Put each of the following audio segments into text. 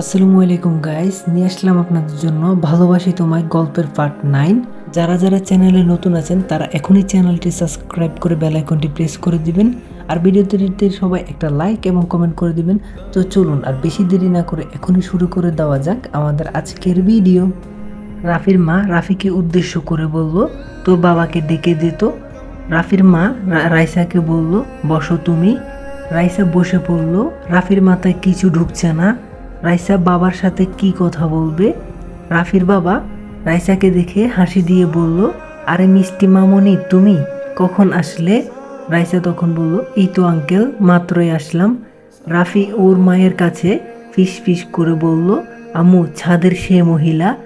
আসসালামু আলাইকুম গাইস নিয়ে আসলাম আপনাদের জন্য ভালোবাসি তোমায় গল্পের পার্ট নাইন যারা যারা চ্যানেলে নতুন আছেন, তারা এখনই চ্যানেলটি সাবস্ক্রাইব করে বেল আইকনটি প্রেস করে দিবেন। আর ভিডিওতে সবাই একটা লাইক এবং কমেন্ট করে দিবেন। তো চলুন, আর বেশি দেরি না করে এখনই শুরু করে দেওয়া যাক আমাদের আজকের ভিডিও রাফির মা রাফিকে উদ্দেশ্য করে বলল, তোর বাবাকে ডেকে দিত রাফির মা রাইসাকে বলল, বসো তুমি। রাইসা বসে পড়ল, রাফির মাথায় কিছু ঢুকছে না। রাইসা বাবার সাথে কি কথা বলবে? রাফির বাবা রাইসাকে দেখে হাসি দিয়ে বলল, আরে মিষ্টি মামনি, তুমি কখন আসলে? রাইসা তখন বলল, এই তো আঙ্কেল, মাত্রই আসলাম। রাফি ওর মায়ের কাছে ফিস ফিস করে বলল, আম্মু, ছাদের সে মহিলা।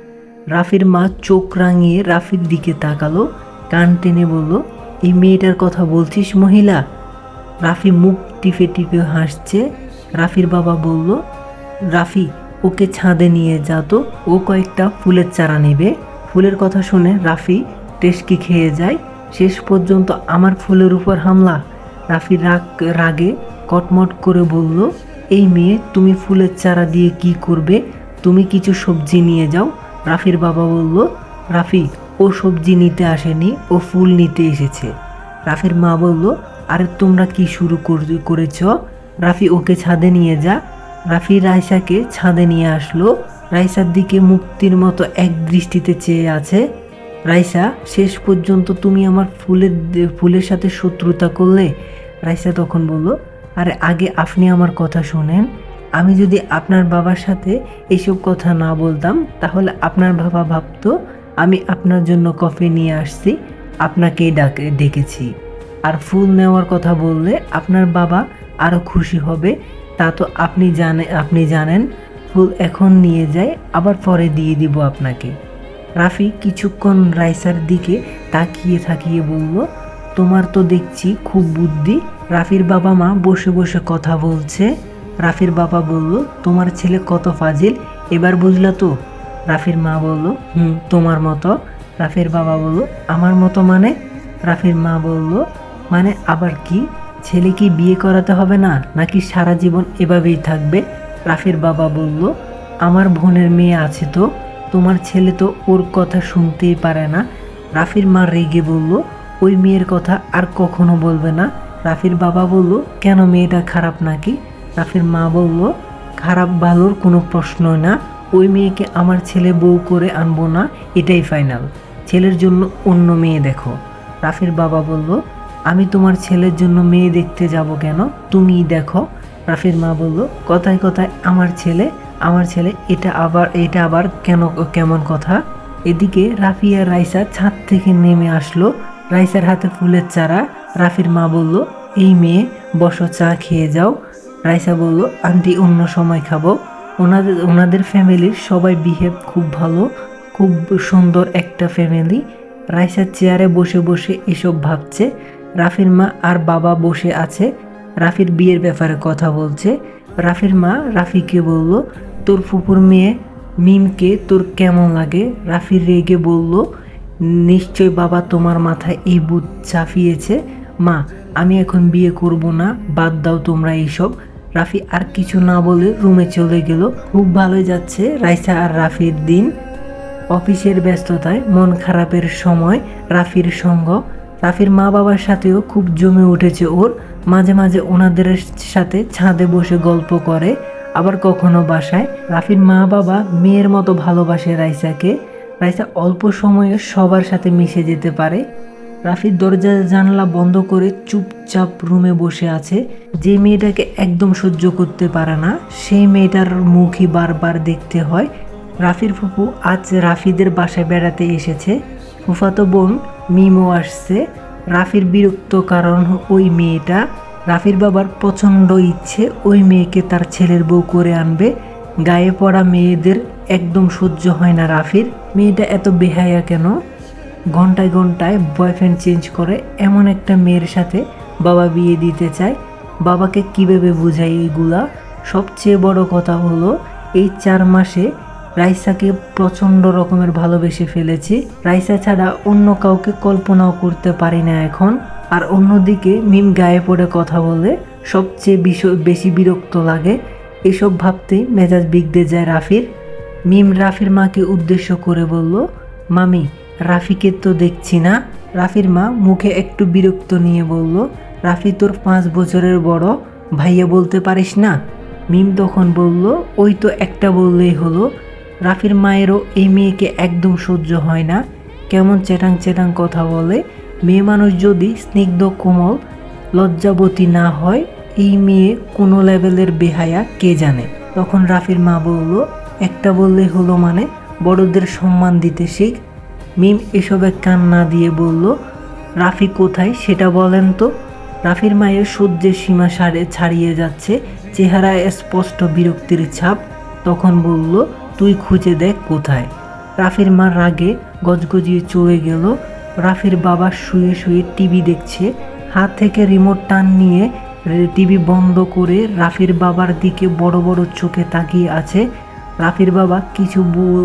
রাফির মা চোখ রাঙিয়ে রাফির দিকে তাকালো, কান টেনে বলল, এই মেয়েটার কথা বলছিস মহিলা? রাফি মুখ টিপে টিপে হাসছে। রাফির বাবা বলল রাফি, ওকে ছাদে নিয়ে যা তো। ও কয়েকটা ফুলের চারা নেবে। ফুলের কথা শুনে রাফি টেস্কি খেয়ে যায়। শেষ পর্যন্ত আমার ফুলের উপর হামলা। রাফি রাগ, রাগে কটমট করে বলল, এই মেয়ে, তুমি ফুলের চারা দিয়ে কি করবে? তুমি কিছু সবজি নিয়ে যাও। রাফির বাবা বলল, রাফি, ও সবজি নিতে আসেনি, ও ফুল নিতে এসেছে। রাফির মা বলল, আরে তোমরা কি শুরু কর- করেছ? রাফি ওকে ছাদে নিয়ে যা। রাফি রাইসাকে ছাদে নিয়ে আসলো। রাইসার দিকে মুক্তির মতো এক দৃষ্টিতে চেয়ে আছে। রাইসা শেষ পর্যন্ত তুমি আমার ফুলের ফুলের সাথে শত্রুতা করলে? রাইসা তখন বলল, আরে, আগে আপনি আমার কথা শোনেন। আমি যদি আপনার বাবার সাথে এইসব কথা না বলতাম, তাহলে আপনার বাবা ভাবতো, আমি আপনার জন্য কফি নিয়ে আসছি, আপনাকেই ডাকে, ডেকেছি। আর ফুল নেওয়ার কথা বললে আপনার বাবা আরও খুশি হবে তা তো আপনি জানে আপনি জানেন। ফুল এখন নিয়ে যায়, আবার পরে দিয়ে দিব আপনাকে। রাফি কিছুক্ষণ রাইসার দিকে তাকিয়ে থাকিয়ে বলল, তোমার তো দেখছি খুব বুদ্ধি। রাফির বাবা মা বসে বসে কথা বলছে। রাফির বাবা বলল, তোমার ছেলে কত ফাজিল। এবার বুঝলা তো? রাফির মা বলল, হুম, তোমার মতো। রাফির বাবা বলল, আমার মতো মানে? রাফির মা বলল মানে আবার কি? ছেলে কি বিয়ে করাতে হবে না, নাকি সারা জীবন এভাবেই থাকবে? রাফির বাবা বলল, আমার বোনের মেয়ে আছে তো, তোমার ছেলে তো ওর কথা শুনতেই পারে না। রাফির মা রেগে বলল, ওই মেয়ের কথা আর কখনো বলবে না। রাফির বাবা বলল, কেন মেয়েটা খারাপ নাকি? রাফির মা বলল, খারাপ ভালোর কোনো প্রশ্নই না, ওই মেয়েকে আমার ছেলে বউ করে আনব না, এটাই ফাইনাল। ছেলের জন্য অন্য মেয়ে দেখো। রাফির বাবা বলল আমি তোমার ছেলের জন্য মেয়ে দেখতে যাব কেন? তুমিই দেখো। রাফির মা বলল, কথায় কথায়, আমার ছেলে আমার ছেলে, এটা আবার এটা আবার কেন, কেমন কথা? এদিকে রাফি আর রাইসা ছাদ থেকে নেমে আসলো। রাইসার হাতে ফুলের চারা। রাফির মা বলল, এই মেয়ে, বসো, চা খেয়ে যাও। রাইসা বলল, আন্টি, অন্য সময় খাব। ওনাদের ওনাদের ফ্যামিলির সবাই বিহেভ খুব ভালো, খুব সুন্দর একটা ফ্যামিলি। রাইসা চেয়ারে বসে বসে এসব ভাবছে। রাফির মা আর বাবা বসে আছে। রাফির বিয়ের ব্যাপারে কথা বলছে। রাফির মা রাফিকে বলল, তোর ফুপুর মেয়ে মিমকে তোর কেমন লাগে? রাফি রেগে বলল, নিশ্চয় বাবা তোমার মাথায় এই বুধ চাপিয়েছে। মা, আমি এখন বিয়ে করব না, বাদ দাও তোমরা এইসব। রাফি আর কিছু না বলে রুমে চলে গেল। খুব ভালোই যাচ্ছে রাইসা আর রাফির দিন। অফিসের ব্যস্ততায়, মন খারাপের সময় রাফির সঙ্গ রাফির মা বাবার সাথেও খুব জমে উঠেছে ওর। মাঝে মাঝে ওনাদের সাথে ছাদে বসে গল্প করে, আবার কখনো বাসায়। রাফির মা বাবা মেয়ের মতো ভালোবাসে রাইসাকে। রাইসা অল্প সময়ে সবার সাথে মিশে যেতে পারে। রাফির দরজা জানলা বন্ধ করে চুপচাপ রুমে বসে আছে। যে মেয়েটাকে একদম সহ্য করতে পারে না, সেই মেয়েটার মুখই বারবার দেখতে হয়। রাফির ফুপু আজ রাফিদের বাসায় বেড়াতে এসেছে। ফুফাতো বোন মিমো আসছে। রাফির বিরক্ত কারণ ওই মেয়েটা। রাফির বাবার প্রচণ্ড ইচ্ছে ওই মেয়েকে তার ছেলের বউ করে আনবে। গায়ে পড়া মেয়েদের একদম সহ্য হয় না রাফির। মেয়েটা এত বেহায়া কেন? ঘন্টায় ঘন্টায় বয়ফ্রেন্ড চেঞ্জ করে এমন একটা মেয়ের সাথে বাবা বিয়ে দিতে চায়। বাবাকে কীভাবে বোঝায় এইগুলা? সবচেয়ে বড় কথা হলো, এই চার মাসে রাইসাকে প্রচণ্ড রকমের ভালোবেসে ফেলেছি। রাইসা ছাড়া অন্য কাউকে কল্পনাও করতে পারি না এখন। আর অন্যদিকে মিম গায়ে পড়ে কথা বলে, সবচেয়ে বেশি বিরক্ত লাগে। এসব ভাবতেই মেজাজ বিগড়ে যায় রাফির। মিম রাফির মাকে উদ্দেশ্য করে বলল, মামি, রাফিকে তো দেখছি না। রাফির মা মুখে একটু বিরক্ত নিয়ে বলল, রাফি তোর পাঁচ বছরের বড়, ভাইয়া বলতে পারিস না? মিম তখন বলল, ওই তো একটা বললেই হলো। রাফির মায়েরও এই মেয়েকে একদম সহ্য হয় না। কেমন চেটাং চেটাং কথা বলে। মেয়ে মানুষ যদি স্নিগ্ধ, কোমল, লজ্জাবতী না হয়, এই মেয়ে কোনো লেভেলের বেহায়া কে জানে? তখন রাফির মা বলল, একটা বললে হলো মানে? বড়দের সম্মান দিতে শিখ? মিম এসবে কান না দিয়ে বলল, রাফি কোথায় সেটা বলেন তো? রাফির মায়ের সহ্যের সীমা সারে ছাড়িয়ে যাচ্ছে। চেহারায় স্পষ্ট বিরক্তির ছাপ। তখন বলল তুই খুঁজে দেখ কোথায়। রাফির মা রাগে গজগজিয়ে চলে গেল। রাফির বাবা শুয়ে শুয়ে টিভি দেখছে। হাত থেকে রিমোট টান নিয়ে টিভি বন্ধ করে রাফির বাবার দিকে বড় বড় চোখে তাকিয়ে আছে। রাফির বাবা কিছু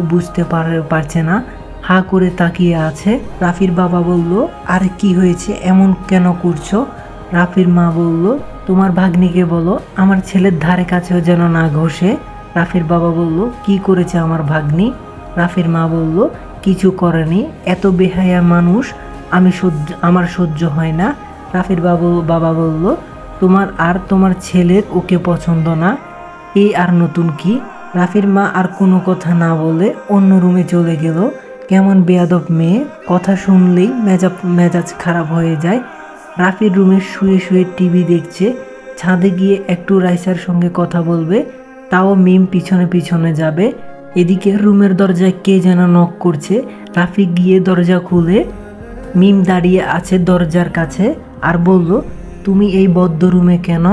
বুঝতে পারে, পারছে না। হা করে তাকিয়ে আছে। রাফির বাবা বলল, আর কি হয়েছে? এমন কেন করছ? রাফির মা বলল, তোমার ভাগ্নিকে বলো, আমার ছেলের ধারে কাছেও যেন না ঘষে। রাফির বাবা বলল, কি করেছে আমার ভাগ্নি? রাফির মা বলল, কিছু করেনি, এত বেহায়া মানুষ, আমি সহ্য, আমার সহ্য হয় না। রাফির বাবু, বাবা বলল, তোমার আর তোমার ছেলের ওকে পছন্দ না এই আর নতুন কি? রাফির মা আর কোনো কথা না বলে অন্য রুমে চলে গেল। কেমন বেয়াদব মেয়ে, কথা শুনলেই মেজাজ মেজাজ খারাপ হয়ে যায়। রাফির রুমে শুয়ে শুয়ে টিভি দেখছে, ছাদে গিয়ে একটু রাইসার সঙ্গে কথা বলবে তাও মিম পিছনে পিছনে যাবে। এদিকে রুমের দরজায় কে যেন নক করছে। রাফি গিয়ে দরজা খুলে মিম দাঁড়িয়ে আছে দরজার কাছে আর বলল, তুমি এই বদ্ধ রুমে কেন?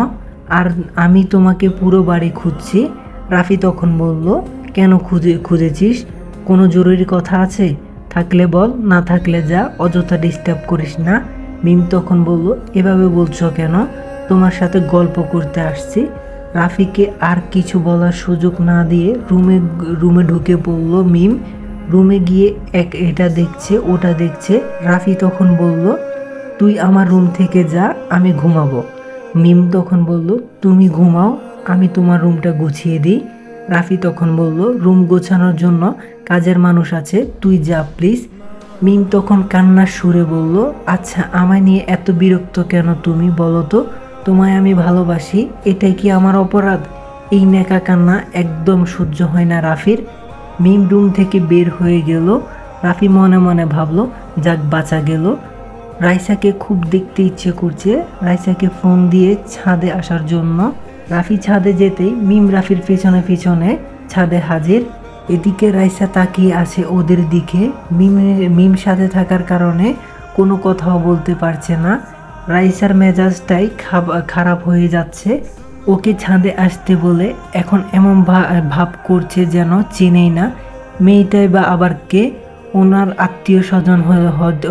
আর আমি তোমাকে পুরো বাড়ি খুঁজছি। রাফি তখন বলল, কেন খুঁজে, খুঁজেছিস? কোনো জরুরি কথা আছে? থাকলে বল, না থাকলে যা, অযথা ডিস্টার্ব করিস না। মিম তখন বলল, এভাবে বলছো কেন? তোমার সাথে গল্প করতে আসছি। রাফিকে আর কিছু বলার সুযোগ না দিয়ে রুমে রুমে ঢুকে পড়ল মিম, রুমে গিয়ে এক, এটা দেখছে, ওটা দেখছে। রাফি তখন বলল, তুই আমার রুম থেকে যা, আমি ঘুমাবো। মিম তখন বলল, তুমি ঘুমাও, আমি তোমার রুমটা গুছিয়ে দিই। রাফি তখন বলল, রুম গোছানোর জন্য কাজের মানুষ আছে, তুই যা প্লিজ। মিম তখন কান্নার সুরে বলল আচ্ছা আমায় নিয়ে এত বিরক্ত কেন তুমি বলো তো? তোমায় আমি ভালোবাসি, এটাই কি আমার অপরাধ? এই নেকা কান্না একদম সহ্য হয় না রাফির। মিম রুম থেকে বের হয়ে গেল। রাফি মনে মনে ভাবলো, যাক, বাঁচা গেল। রাইসাকে খুব দেখতে ইচ্ছে করছে, রাইসাকে ফোন দিয়ে ছাদে আসার জন্য। রাফি ছাদে যেতেই মিম রাফির পেছনে পেছনে ছাদে হাজির। এদিকে রাইসা তাকিয়ে আছে ওদের দিকে। মিম মিম সাথে থাকার কারণে কোনো কথাও বলতে পারছে না। রাইসার মেজাজটাই খারাপ হয়ে যাচ্ছে। ওকে ছাদে আসতে বলে এখন এমন ভাব করছে যেন চেনেই না। মেয়েটাই বা আবার কে? ওনার আত্মীয় স্বজন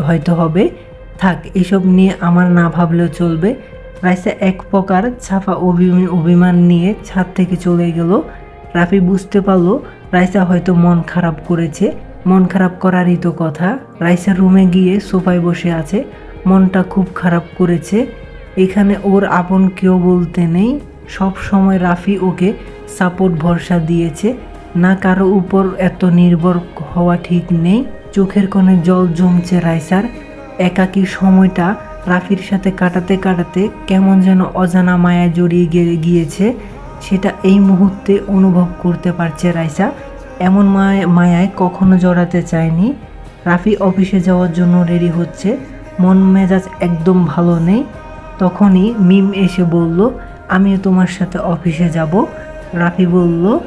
হয়তো হবে। থাক, এসব নিয়ে আমার না ভাবলেও চলবে। রাইসা এক প্রকার ছাপা অভি- অভিমান নিয়ে ছাদ থেকে চলে গেল। রাফি বুঝতে পারল, রাইসা হয়তো মন খারাপ করেছে। মন খারাপ করারই তো কথা। রাইসা রুমে গিয়ে সোফায় বসে আছে। মনটা খুব খারাপ করেছে। এখানে ওর আপন কেউ বলতে নেই। সব সময় রাফি ওকে সাপোর্ট ভরসা দিয়েছে। না কারও উপর এত নির্ভর হওয়া ঠিক নেই। চোখের কোণে জল জমছে রাইসার। একাকী সময়টা রাফির সাথে কাটাতে কাটাতে কেমন যেন অজানা মায়া জড়িয়ে গিয়েছে। সেটা এই মুহূর্তে অনুভব করতে পারছে রাইসা। এমন মায়া, মায়ায় কখনো জড়াতে চায়নি। রাফি অফিসে যাওয়ার জন্য রেডি হচ্ছে। মন মেজাজ একদম ভালো নেই। তখনই মিম এসে বলল, আমিও তোমার সাথে অফিসে যাব। রাফি বলল,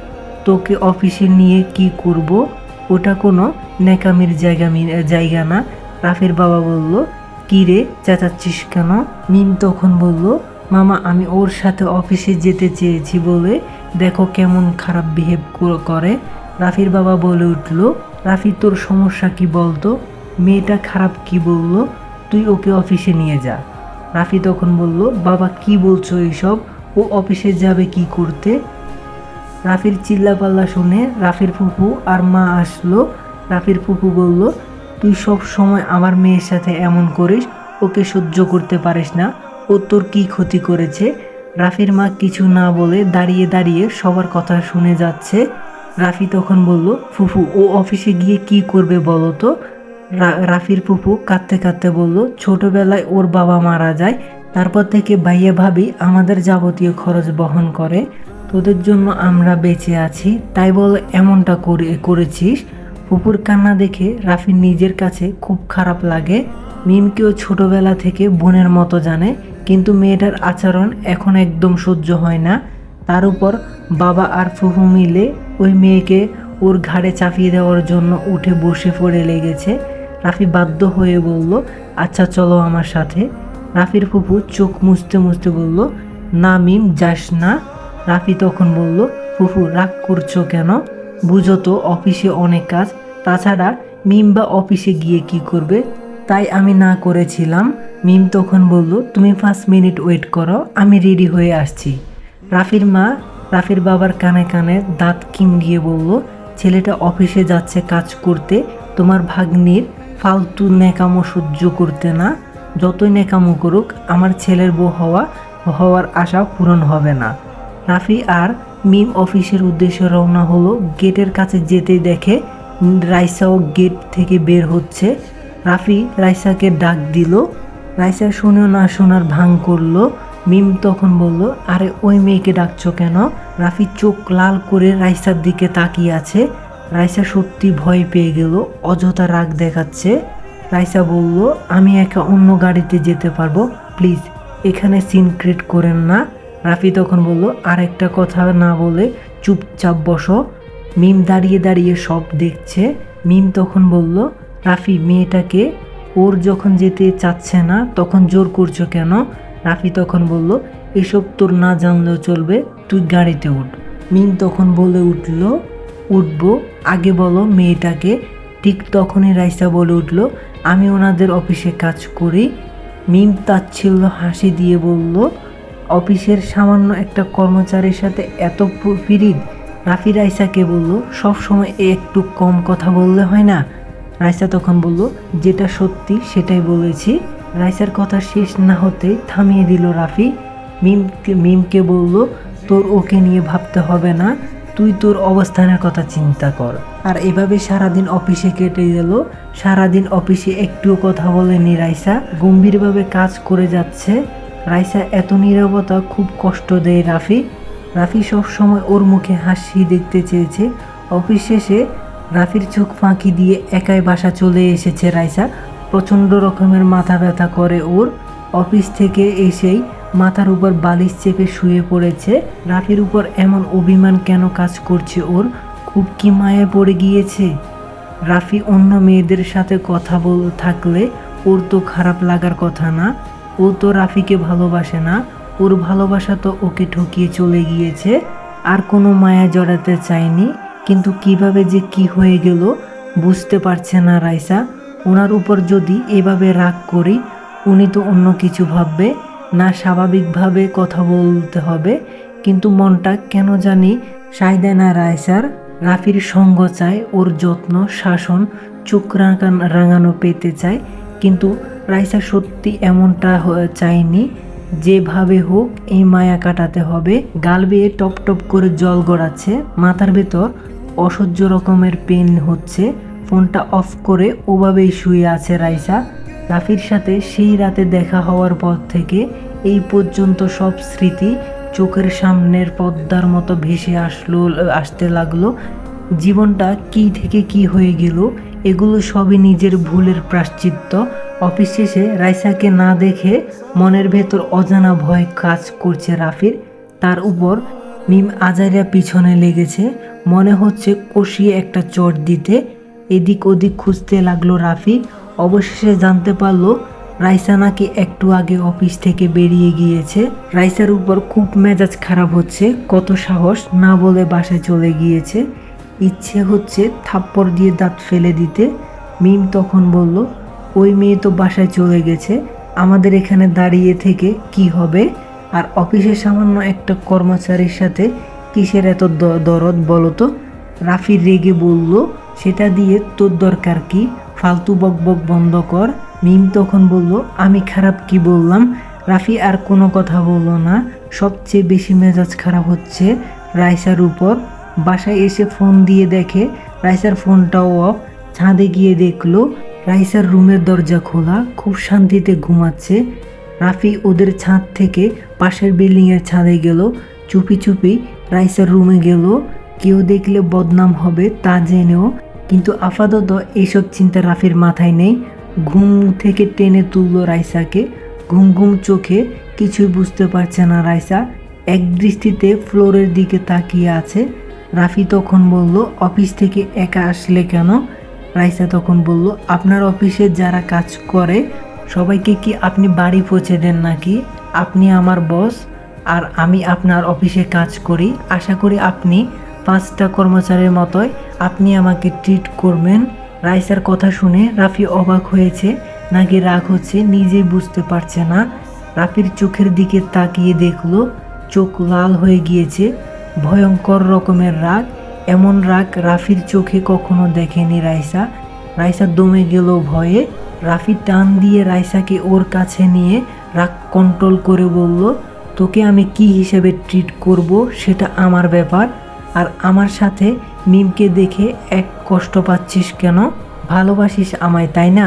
তোকে অফিসে নিয়ে কি করব? ওটা কোনো নেকামির জায়গা জায়গা না। রাফির বাবা বলল, কি রে, চেঁচাচ্ছিস কেন? মিম তখন বলল, মামা, আমি ওর সাথে অফিসে যেতে চেয়েছি বলে দেখো কেমন খারাপ বিহেভ করে। রাফির বাবা বলে উঠল, রাফি, তোর সমস্যা কি বলতো? মেয়েটা খারাপ কি বলল? তুই ওকে অফিসে নিয়ে যা। রাফি তখন বলল, বাবা, কি বলছো এইসব? ও অফিসে যাবে কি করতে? রাফির চিল্লাপাল্লা শুনে রাফির ফুফু আর মা আসলো। রাফির ফুফু বলল, তুই সব সময় আমার মেয়ের সাথে এমন করিস, ওকে সহ্য করতে পারিস না। ও তোর কি ক্ষতি করেছে? রাফির মা কিছু না বলে দাঁড়িয়ে দাঁড়িয়ে সবার কথা শুনে যাচ্ছে। রাফি তখন বলল, ফুফু, ও অফিসে গিয়ে কি করবে বলো তো? রাফির ফুফু কাঁদতে কাঁদতে বলল, ছোটবেলায় ওর বাবা মারা যায়, তারপর থেকে ভাইয়া ভাবি আমাদের যাবতীয় খরচ বহন করে, তোদের জন্য আমরা বেঁচে আছি, তাই বলে এমনটা করে করেছিস। ফুপুর কান্না দেখে রাফির নিজের কাছে খুব খারাপ লাগে। মিমকেও ছোটবেলা থেকে বোনের মতো জানে, কিন্তু মেয়েটার আচরণ এখন একদম সহ্য হয় না। তার উপর বাবা আর ফুফু মিলে ওই মেয়েকে ওর ঘাড়ে চাপিয়ে দেওয়ার জন্য উঠে বসে পড়ে লেগেছে। রাফি বাধ্য হয়ে বলল আচ্ছা চলো আমার সাথে। রাফির ফুফু চোখ মুছতে মুছতে বলল, না মিম, যাস না। রাফি তখন বলল ফুফু রাগ করছ কেন? বুঝো তো, অফিসে অনেক কাজ। তাছাড়া মিম বা অফিসে গিয়ে কি করবে? তাই আমি না করেছিলাম। মিম তখন বলল, তুমি পাঁচ মিনিট ওয়েট করো, আমি রেডি হয়ে আসছি। রাফির মা রাফির বাবার কানে কানে দাঁত কিমড়িয়ে বলল, ছেলেটা অফিসে যাচ্ছে কাজ করতে, তোমার ভাগ্নির ফালতু নেকামো সহ্য করতে না, যতই নেকামো করুক, আমার ছেলের বউ হওয়া, হওয়ার আশা পূরণ হবে না। রাফি আর মিম অফিসের উদ্দেশ্যে রওনা হলো, গেটের কাছে যেতেই দেখে রাইসাও গেট থেকে বের হচ্ছে। রাফি রাইসাকে ডাক দিল। রাইসা শুনেও না শোনার ভাঙ করল। মিম তখন বলল, আরে, ওই মেয়েকে ডাকছো কেন? রাফি চোখ লাল করে রাইসার দিকে তাকিয়ে আছে। রাইসা সত্যি ভয় পেয়ে গেল, অযথা রাগ দেখাচ্ছে। রাইসা বলল, আমি একা অন্য গাড়িতে যেতে পারব, প্লিজ, এখানে সিন ক্রিয়েট করেন না। রাফি তখন বলল, আরেকটা কথা না বলে চুপচাপ বসো। মিম দাঁড়িয়ে দাঁড়িয়ে সব দেখছে। মিম তখন বলল, রাফি, মেয়েটাকে ওর যখন যেতে চাচ্ছে না, তখন জোর করছ কেন? রাফি তখন বলল, এসব তোর না জানলেও চলবে, তুই গাড়িতে উঠ। মিম তখন বলে উঠল উঠবো। আগে বলো, মেয়েটাকে। ঠিক তখনই রাইসা বলে উঠল, আমি ওনাদের অফিসে কাজ করি। মিম তাচ্ছিল্য হাসি দিয়ে বলল, অফিসের সামান্য একটা কর্মচারীর সাথে এত পু- পিরিত রাফি রাইসাকে বলল, সব সময় একটু কম কথা বললে হয় না? রাইসা তখন বলল, যেটা সত্যি সেটাই বলেছি। রাইসার কথা শেষ না হতেই থামিয়ে দিল রাফি। মিমকে মিমকে বলল, তোর ওকে নিয়ে ভাবতে হবে না। তুই তোর অবস্থানের কথা চিন্তা কর। আর এভাবে সারাদিন অফিসে কেটে গেল। সারাদিন অফিসে একটুও কথা বলেনি রাইসা। গম্ভীরভাবে কাজ করে যাচ্ছে। রাইসা এত নীরবতা খুব কষ্ট দেয় রাফি। রাফি সব সময় ওর মুখে হাসি দেখতে চেয়েছে। অফিস শেষে রাফির চোখ ফাঁকি দিয়ে একাই বাসা চলে এসেছে রাইসা। প্রচণ্ড রকমের মাথা ব্যথা করে ওর। অফিস থেকে এসেই মাথার উপর বালিশ চেপে শুয়ে পড়েছে। রাফির উপর এমন অভিমান কেন কাজ করছে ওর? খুব কি মায়ে পড়ে গিয়েছে? রাফি অন্য মেয়েদের সাথে কথা বল থাকলে ওর তো খারাপ লাগার কথা না। ও তো রাফিকে ভালোবাসে না। ওর ভালোবাসা তো ওকে ঠকিয়ে চলে গিয়েছে। আর কোনো মায়া জড়াতে চায়নি। কিন্তু কীভাবে যে কি হয়ে গেল বুঝতে পারছে না রাইসা। ওনার উপর যদি এভাবে রাগ করি, উনি তো অন্য কিছু ভাববে। না স্বাভাবিকভাবে কথা বলতে হবে, কিন্তু মনটা কেন জানি সায় দেয় না রায়সার রাফির সঙ্গ চায়, ওর যত্ন, শাসন, চোখ রাঙান পেতে চায়, কিন্তু রাইসা সত্যি এমনটা চায়নি। যেভাবে হোক এই মায়া কাটাতে হবে, গাল বেয়ে টপ টপ করে জল গড়াচ্ছে, মাথার ভেতর অসহ্য রকমের পেন হচ্ছে, ফোনটা অফ করে ওভাবেই শুয়ে আছে রাইসা রাফির সাথে সেই রাতে দেখা হওয়ার পর থেকে এই পর্যন্ত সব স্মৃতি চোখের সামনের পদ্মার মতো ভেসে আসলো, আসতে লাগল। জীবনটা কি থেকে কি হয়ে গেল, এগুলো সবই নিজের ভুলের প্রাশ্চিত্য। অফিস শেষে রাইসাকে না দেখে মনের ভেতর অজানা ভয় কাজ করছে রাফির। তার উপর মিম আজারিয়া পিছনে লেগেছে। মনে হচ্ছে কষিয়ে একটা চট দিতে এদিক ওদিক খুঁজতে লাগল রাফি। অবশেষে জানতে পারল, রাইসা নাকি একটু আগে অফিস থেকে বেরিয়ে গিয়েছে। রাইসার উপর খুব মেজাজ খারাপ হচ্ছে, কত সাহস না বলে বাসায় চলে গিয়েছে। ইচ্ছে হচ্ছে থাপ্পড় দিয়ে দাঁত ফেলে দিতে। মিম তখন বলল, ওই মেয়ে তো বাসায় চলে গেছে, আমাদের এখানে দাঁড়িয়ে থেকে কি হবে? আর অফিসের সামান্য একটা কর্মচারীর সাথে কিসের এত দরদ বলো তো? রাফি রেগে বলল সেটা দিয়ে তোর দরকার কি? ফালতু বকবক বন্ধ কর। মিম তখন বলল, আমি খারাপ কি বললাম? রাফি আর কোনো কথা বলল না। সবচেয়ে বেশি মেজাজ খারাপ হচ্ছে রাইসার উপর। বাসায় এসে ফোন দিয়ে দেখে রাইসার ফোনটাও অফ। ছাদে গিয়ে দেখল, রাইসার রুমের দরজা খোলা, খুব শান্তিতে ঘুমাচ্ছে। রাফি ওদের ছাদ থেকে পাশের বিল্ডিংয়ের ছাদে গেল। চুপি চুপি রাইসার রুমে গেল। কেউ দেখলে বদনাম হবে তা জেনেও কিন্তু আপাতত এইসব চিন্তা রাফির মাথায় নেই। ঘুম থেকে টেনে তুললো রাইসাকে। ঘুম ঘুম চোখে কিছুই বুঝতে পারছে না রাইসা। এক দৃষ্টিতে ফ্লোরের দিকে তাকিয়ে আছে। রাফি তখন বলল, অফিস থেকে একা আসলে কেন? রাইসা তখন বলল, আপনার অফিসে যারা কাজ করে, সবাইকে কি আপনি বাড়ি পৌঁছে দেন নাকি? আপনি আমার বস, আর আমি আপনার অফিসে কাজ করি। আশা করি আপনি পাঁচটা কর্মচারীর মতোই আপনি আমাকে ট্রিট করবেন। রাইসার কথা শুনে রাফি অবাক হয়েছে, নাকি রাগ হচ্ছে নিজেই বুঝতে পারছে না। রাফির চোখের দিকে তাকিয়ে দেখল, চোখ লাল হয়ে গিয়েছে, ভয়ঙ্কর রকমের রাগ। এমন রাগ রাফির চোখে কখনো দেখেনি রাইসা। রাইসা দমে গেল ভয়ে। রাফি টান দিয়ে রাইসাকে ওর কাছে নিয়ে রাগ কন্ট্রোল করে বলল, তোকে আমি কি হিসেবে ট্রিট করব সেটা আমার ব্যাপার। আর আমার সাথে মিমকে দেখে এক কষ্ট পাচ্ছিস কেন? ভালোবাসিস আমায়, তাই না?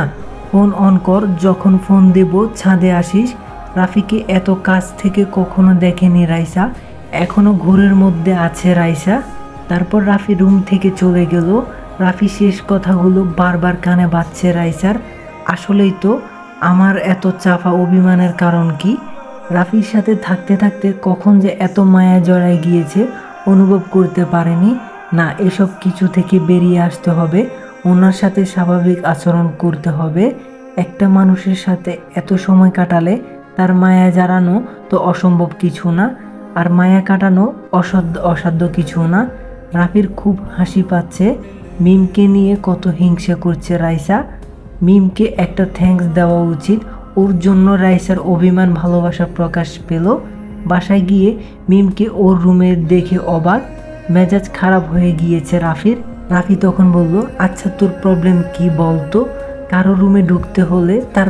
ফোন অন কর, যখন ফোন দেব, ছাদে আসিস। রাফিকে এত কাছ থেকে কখনো দেখেনি রাইসা। এখনও ঘোরের মধ্যে আছে রাইসা। তারপর রাফি রুম থেকে চলে গেল। রাফি শেষ কথাগুলো বারবার কানে বাজছে রাইসার। আসলেই তো, আমার এত চাপা অভিমানের কারণ কি? রাফির সাথে থাকতে থাকতে কখন যে এত মায়া জড়ায় গিয়েছে অনুভব করতে পারেনি। না, এসব কিছু থেকে বেরিয়ে আসতে হবে। ওনার সাথে স্বাভাবিক আচরণ করতে হবে। একটা মানুষের সাথে এত সময় কাটালে তার মায়া জারানো তো অসম্ভব কিছু না, আর মায়া কাটানো অসাধ্য অসাধ্য কিছু না। রাফির খুব হাসি পাচ্ছে। মিমকে নিয়ে কত হিংসা করছে রাইসা। মিমকে একটা থ্যাঙ্কস দেওয়া উচিত। ওর জন্য রাইসার অভিমান ভালোবাসা প্রকাশ পেল। বাসায় গিয়ে মিমকে ওর রুমে দেখে অবাক। মেজাজ খারাপ হয়ে গিয়েছে রাফির। রাফি তখন বলল আচ্ছা তোর প্রবলেম কি বলতো? কারও রুমে ঢুকতে হলে তার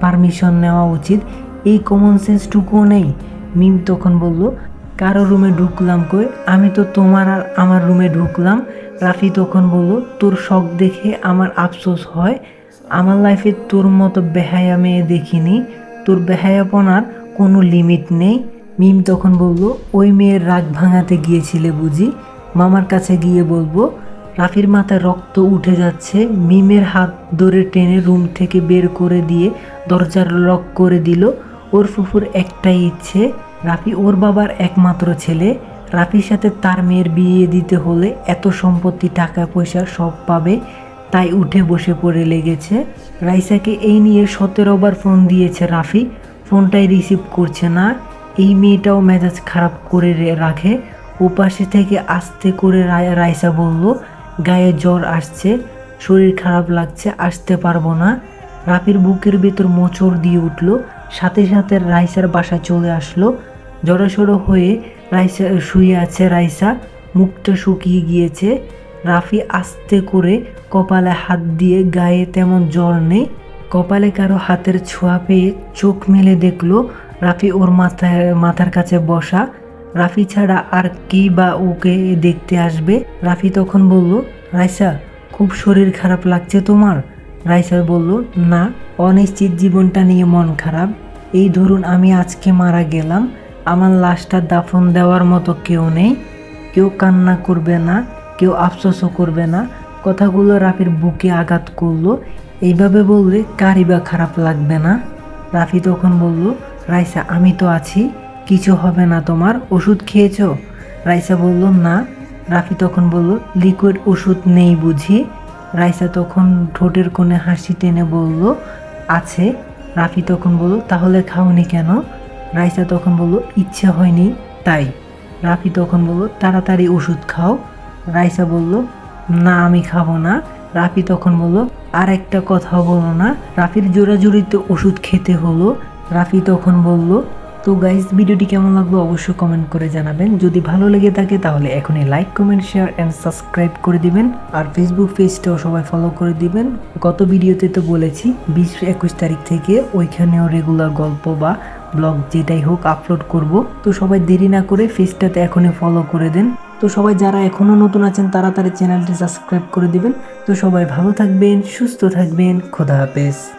পারমিশন নেওয়া উচিত। এই কমন সেন্সটুকুও নেই। মিম তখন বলল, কারও রুমে ঢুকলাম কই? আমি তো তোমার আর আমার রুমে ঢুকলাম। রাফি তখন বলল, তোর শখ দেখে আমার আফসোস হয়। আমার লাইফে তোর মতো বেহায়া মেয়ে দেখিনি। তোর বেহায়াপনার কোনো লিমিট নেই। মিম তখন বলল, ওই মেয়ের রাগ ভাঙাতে গিয়েছিলে বুঝি? মামার কাছে গিয়ে বলব, রাফির মাথায় রক্ত উঠে যাচ্ছে, মিমের হাত ধরে টেনে রুম থেকে বের করে দিয়ে দরজার লক করে দিল। ওর ফুফুর একটাই ইচ্ছে, রাফি ওর বাবার একমাত্র ছেলে। রাফির সাথে তার মেয়ের বিয়ে দিতে হলে এত সম্পত্তি, টাকা, পয়সা সব পাবে, তাই উঠে বসে পড়ে লেগেছে। রাইসাকে এই নিয়ে সতেরো বার ফোন দিয়েছে রাফি। ফোনটাই রিসিভ করছে না। এই মেয়েটাও মেজাজ খারাপ করে রাখে। ওপাশে থেকে আস্তে করে রায়- রাইসা বলল, গায়ে জ্বর আসছে, শরীর খারাপ লাগছে, আসতে পারব না। রাফির বুকের ভেতর মোচড় দিয়ে উঠল। সাথে সাথে রাইসার বাসা চলে আসলো। জড়সড়ো হয়ে রাইসা শুয়ে আছে রাইসা। মুখটা শুকিয়ে গিয়েছে। রাফি আস্তে করে কপালে হাত দিয়ে গায়ে তেমন জ্বর নেই। কপালে কারও হাতের ছোঁয়া পেয়ে চোখ মেলে দেখল। রাফি ওর মাথায়, মাথার কাছে বসা। রাফি ছাড়া আর কি বা ওকে দেখতে আসবে? রাফি তখন বলল, রাইসা, খুব শরীর খারাপ লাগছে তোমার? রাইসা বলল, না, অনিশ্চিত জীবনটা নিয়ে মন খারাপ। এই ধরুন আমি আজকে মারা গেলাম, আমার লাশটা দাফন দেওয়ার মতো কেউ নেই। কেউ কান্না করবে না, কেউ আফসোসও করবে না। কথাগুলো রাফির বুকে আঘাত করল। এইভাবে বললে কারই বা খারাপ লাগবে না? রাফি তখন বলল রাইসা, আমি তো আছি। কিছু হবে না তোমার, ওষুধ খেয়েছো? রাইসা বলল, না। রাফি তখন বলল, লিকুইড ওষুধ নেই বুঝি? রাইসা তখন ঠোঁটের কোণে হাসি টেনে বলল, আছে। রাফি তখন বলল, তাহলে খাওনি কেন? রাইসা তখন বলল, ইচ্ছে হয়নি। তাই? রাফি তখন বলল, তাড়াতাড়ি ওষুধ খাও। রাইসা বলল, না, আমি খাব না। রাফি তখন বলল আর একটা কথাও বলো না। রাফির জোরাজুরিতে ওষুধ খেতে হলো। রাফি তখন বলল, তো গাইস ভিডিওটি কেমন লাগল অবশ্যই কমেন্ট করে জানাবেন। যদি ভালো লেগে থাকে তাহলে এখনই like comment share and subscribe করে দিবেন। আর ফেসবুক পেজটাও সবাই ফলো করে দিবেন। গত ভিডিওতে তো বলেছি, বিশ একুশ তারিখ থেকে ওইখানেও রেগুলার গল্প বা ব্লগ যেটাই হোক আপলোড করব। তো সবাই দেরি না করে ফেসটাতে এখনই ফলো করে দেন। তো সবাই যারা এখনও নতুন আছেন তারা তাড়াতাড়ি চ্যানেলটি সাবস্ক্রাইব করে দিবেন। তো সবাই ভালো থাকবেন, সুস্থ থাকবেন, খোদা হাফেজ।